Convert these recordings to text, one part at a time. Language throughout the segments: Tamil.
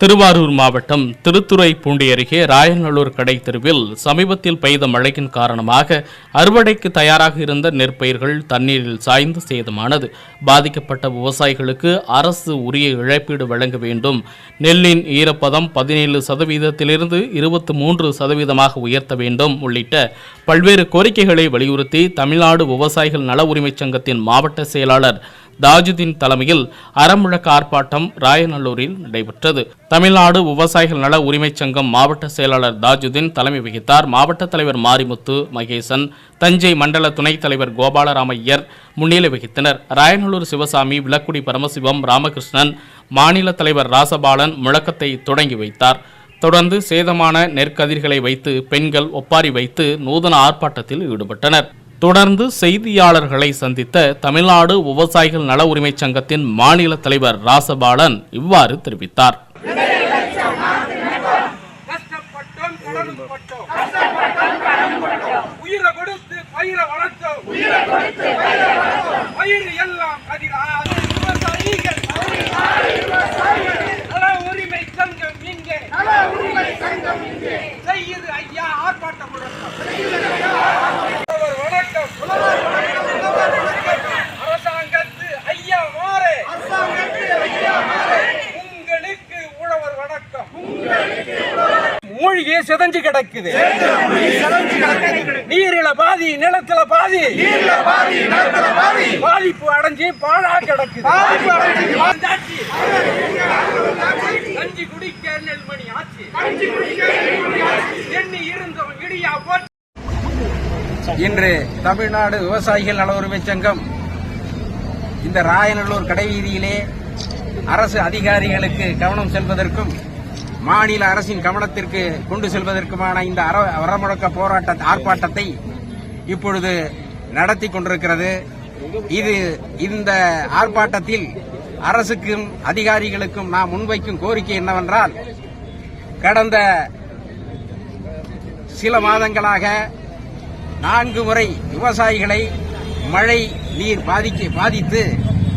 திருவாரூர் மாவட்டம் திருத்துறைப்பூண்டி அருகே ராயநல்லூர் கடை தெருவில் சமீபத்தில் பெய்த மழையின் காரணமாக அறுவடைக்கு தயாராக இருந்த நெற்பயிர்கள் தண்ணீரில் சாய்ந்து சேதமானது. பாதிக்கப்பட்ட விவசாயிகளுக்கு அரசு உரிய இழப்பீடு வழங்க வேண்டும். நெல்லின் ஈரப்பதம் பதினேழு சதவீதத்திலிருந்து இருபத்தி மூன்று சதவீதமாக உயர்த்த வேண்டும் உள்ளிட்ட பல்வேறு கோரிக்கைகளை வலியுறுத்தி தமிழ்நாடு விவசாயிகள் நல உரிமைச் சங்கத்தின் மாவட்ட செயலாளர் தாஜுதீன் தலைமையில் அறமுழக்க ஆர்ப்பாட்டம் ராயநல்லூரில் நடைபெற்றது. தமிழ்நாடு விவசாயிகள் நல உரிமைச் சங்கம் மாவட்ட செயலாளர் தாஜுதீன் தலைமை வகித்தார். மாவட்ட தலைவர் மாரிமுத்து மகேசன் தஞ்சை மண்டல துணைத் தலைவர் கோபாலராமையர் முன்னிலை வகித்தனர். ராயநல்லூர் சிவசாமி விளக்குடி பரமசிவம் ராமகிருஷ்ணன் மாநில தலைவர் ராசபாலன் முழக்கத்தை தொடங்கி வைத்தார். தொடர்ந்து சேதமான நெற்கதிர்களை வைத்து பெண்கள் ஒப்பாரி வைத்து நூதன ஆர்ப்பாட்டத்தில் ஈடுபட்டனர். தொடர்ந்து செய்தியாளர்களை சந்தித்த தமிழ்நாடு விவசாயிகள் நல உரிமைச் சங்கத்தின் மாநில தலைவர் ராசபாலன் இவ்வாறு தெரிவித்தார். மூழ்கி சிதஞ்சு கிடக்குது. நீரில பாதி நிலத்துல பாதி. பாதிப்பு அடைஞ்சு பாழா கிடக்குது. கஞ்சி குடிக்க நெல்மணி எண்ணி இருந்தோம் இடியா போச்சு. இன்று தமிழ்நாடு விவசாயிகள் நல உரிமை சங்கம் இந்த ராயநல்லூர் கடைவீதியிலே அரசு அதிகாரிகளுக்கு கவனம் செல்வதற்கும் மாநில அரசின் கவனத்திற்கு கொண்டு செல்வதற்குமான இந்த அற அறமுழக்க போராட்ட ஆர்ப்பாட்டத்தை இப்பொழுது நடத்தி கொண்டிருக்கிறது. இது இந்த ஆர்ப்பாட்டத்தில் அரசுக்கும் அதிகாரிகளுக்கும் நாம் முன்வைக்கும் கோரிக்கை என்னவென்றால் கடந்த சில மாதங்களாக நான்கு முறை விவசாயிகளை மழை நீர் பாதிக்க பாதித்து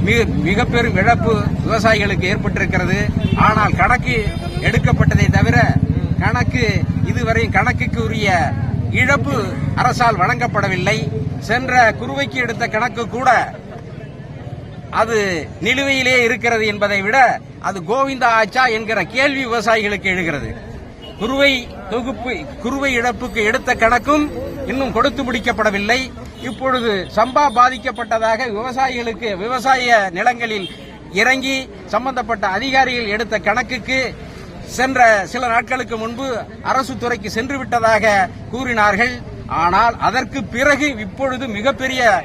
மிக மிக பெரும் இழப்பு விவசாயிகளுக்கு ஏற்பட்டிருக்கிறது. ஆனால் கணக்கு எடுக்கப்பட்டதை தவிர கணக்கு இதுவரை கணக்குக்கு உரிய இழப்பு அரசால் வழங்கப்படவில்லை. சென்ற குறுவைக்கு எடுத்த கணக்கு கூட அது நிலுவையிலே இருக்கிறது என்பதை விட அது கோவிந்தா ஆச்சா என்கிற கேள்வி விவசாயிகளுக்கு எழுகிறது. குறுவை தொகுப்பு குறுவை இழப்புக்கு எடுத்த கணக்கும் இன்னும் கொடுத்து முடிக்கப்படவில்லை. இப்பொழுது சம்பா பாதிக்கப்பட்டதாக விவசாயிகளுக்கு விவசாய நிலங்களில் இறங்கி சம்பந்தப்பட்ட அதிகாரிகள் எடுத்த கணக்குக்கு சென்ற சில நாட்களுக்கு முன்பு அரசு துறைக்கு சென்று விட்டதாக கூறினார்கள். ஆனால் அதற்கு பிறகு இப்பொழுது மிகப்பெரிய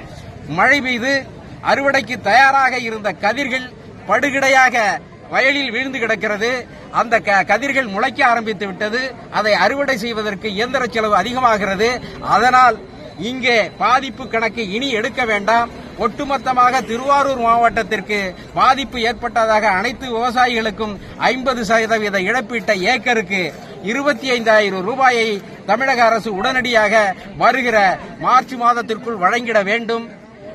மழை பெய்து அறுவடைக்கு தயாராக இருந்த கதிர்கள் படுகிடையாக வயலில் வீழ்ந்து கிடக்கிறது. அந்த க- கதிர்கள் முளைக்க ஆரம்பித்து விட்டது. அதை அறுவடை செய்வதற்கு இயந்திர செலவு அதிகமாகிறது. அதனால் இங்கே பாதிப்பு கணக்கு இனி எடுக்க வேண்டாம். ஒட்டுமொத்தமாக திருவாரூர் மாவட்டத்திற்கு பாதிப்பு ஏற்பட்டதாக அனைத்து விவசாயிகளுக்கும் ஐம்பது சதவீத இழப்பீட்டை ஏக்கருக்கு இருபத்தி ஐந்தாயிரம் ரூபாயை தமிழக அரசு உடனடியாக வருகிற மார்ச் மாதத்திற்குள் வழங்கிட வேண்டும்.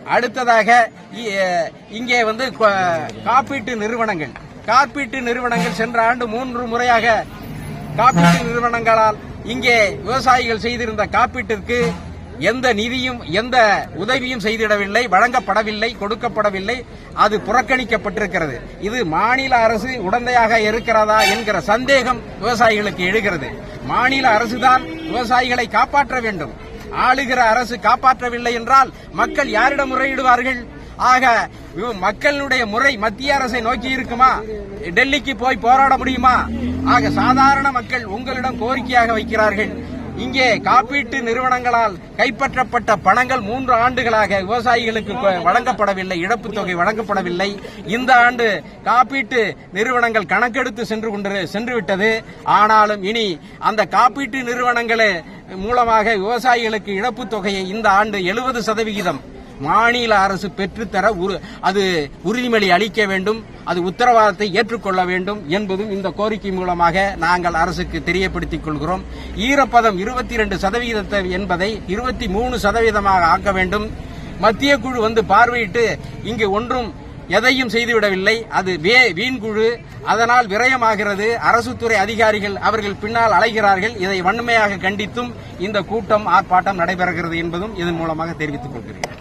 அடுத்ததாக இ- இங்கே வந்து காப்பீட்டு நிறுவனங்கள். காப்பீட்டு நிறுவனங்கள் சென்ற ஆண்டு மூன்று முறையாக காப்பீட்டு நிறுவனங்களால் இங்கே விவசாயிகள் செய்திருந்த காப்பீட்டிற்கு எந்த நிதியும் எந்த உதவியும் செய்திடவில்லை வழங்கப்படவில்லை கொடுக்கப்படவில்லை அது புறக்கணிக்கப்பட்டிருக்கிறது. இது மாநில அரசு உடந்தையாக இருக்கிறதா என்கிற சந்தேகம் விவசாயிகளுக்கு எழுகிறது. மாநில அரசுதான் விவசாயிகளை காப்பாற்ற வேண்டும். ஆளுகிற அரசு காப்பாற்றவில்லை என்றால் மக்கள் யாரிடம் முறையிடுவார்கள்? ஆக மக்களுடைய முறை மத்திய அரசை நோக்கி இருக்குமா? டெல்லிக்கு போய் போராட முடியுமா? ஆக சாதாரண மக்கள் உங்களிடம் கோரிக்கையாக வைக்கிறார்கள். இங்கே காப்பீட்டு நிறுவனங்களால் கைப்பற்றப்பட்ட பணங்கள் மூன்று ஆண்டுகளாக விவசாயிகளுக்கு வழங்கப்படவில்லை இழப்பு தொகை வழங்கப்படவில்லை. இந்த ஆண்டு காப்பீட்டு நிறுவனங்கள் கணக்கெடுத்து சென்று கொண்டு சென்று விட்டது. ஆனாலும் இனி அந்த காப்பீட்டு நிறுவனங்கள் மூலமாக விவசாயிகளுக்கு இழப்பு தொகையை இந்த ஆண்டு எழுபது சதவிகிதம் மாநில அரசு பெற்றுத்தர அது உறுதிமொழி அளிக்க வேண்டும் அது உத்தரவாதத்தை ஏற்றுக்கொள்ள வேண்டும் என்பதும் இந்த கோரிக்கை மூலமாக நாங்கள் அரசுக்கு தெரியப்படுத்திக் கொள்கிறோம். ஈரப்பதம் இருபத்தி இரண்டு சதவீதத்தை என்பதை இருபத்தி மூணு சதவீதமாக ஆக்க வேண்டும். மத்திய குழு வந்து பார்வையிட்டு இங்கு ஒன்றும் எதையும் செய்துவிடவில்லை. அது வே வீண்குழு அதனால் விரயமாகிறது. அரசுத்துறை அதிகாரிகள் அவர்கள் பின்னால் அலைகிறார்கள். இதை வன்மையாக கண்டித்தும் இந்த கூட்டம் ஆர்ப்பாட்டம் நடைபெறுகிறது என்பதும் இதன் மூலமாக தெரிவித்துக் கொள்கிறேன்.